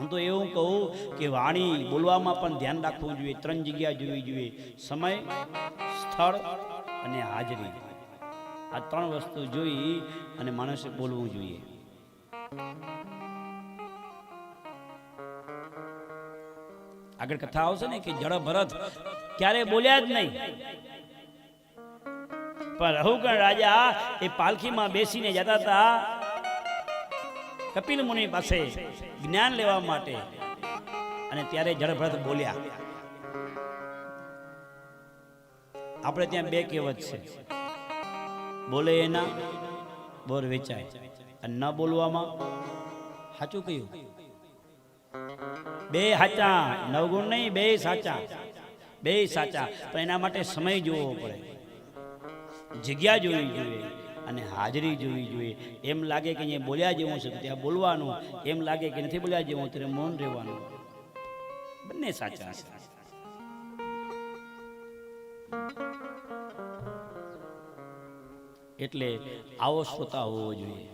હું તો એવું કહું કે વાણી બોલવામાં પણ ધ્યાન રાખવું જોઈએ, ત્રણ જગ્યા જોવી જોઈએ. સમય, સ્થળ અને હાજરી. આ ત્રણ વસ્તુ જોઈ અને માણસે બોલવું જોઈએ. આગળ કથા આવશે ને કે જળ ભરત ક્યારે બોલ્યા જ નહીં. પણ રહુગણ રાજા એ પાલખીમાં બેસીને જતા હતા. કપિલ મુનિ પાસે જ્ઞાન લેવા માટે અને ત્યારે જળભરત બોલ્યા, આપણે ત્યાં બે કહેવત છે. બોલે એના, બોર વેચાય. અને ન બોલવામાં સાચું કહ્યું બે સાચા નવગુણ નહીં, બે સાચા. બે સાચા. પણ એના માટે સમય જોવો પડે. જગ્યા જોવી જોઈએ. અને હાજરી જોવી જોઈએ. એમ લાગે કે અહીંયા બોલ્યા જેવું છે, ત્યાં બોલવાનું. એમ લાગે કે નથી બોલ્યા જેવું, ત્યારે મૌન રહેવાનું. બંને સાચા છે. એટલે આવો શ્રોતા હોવો જોઈએ.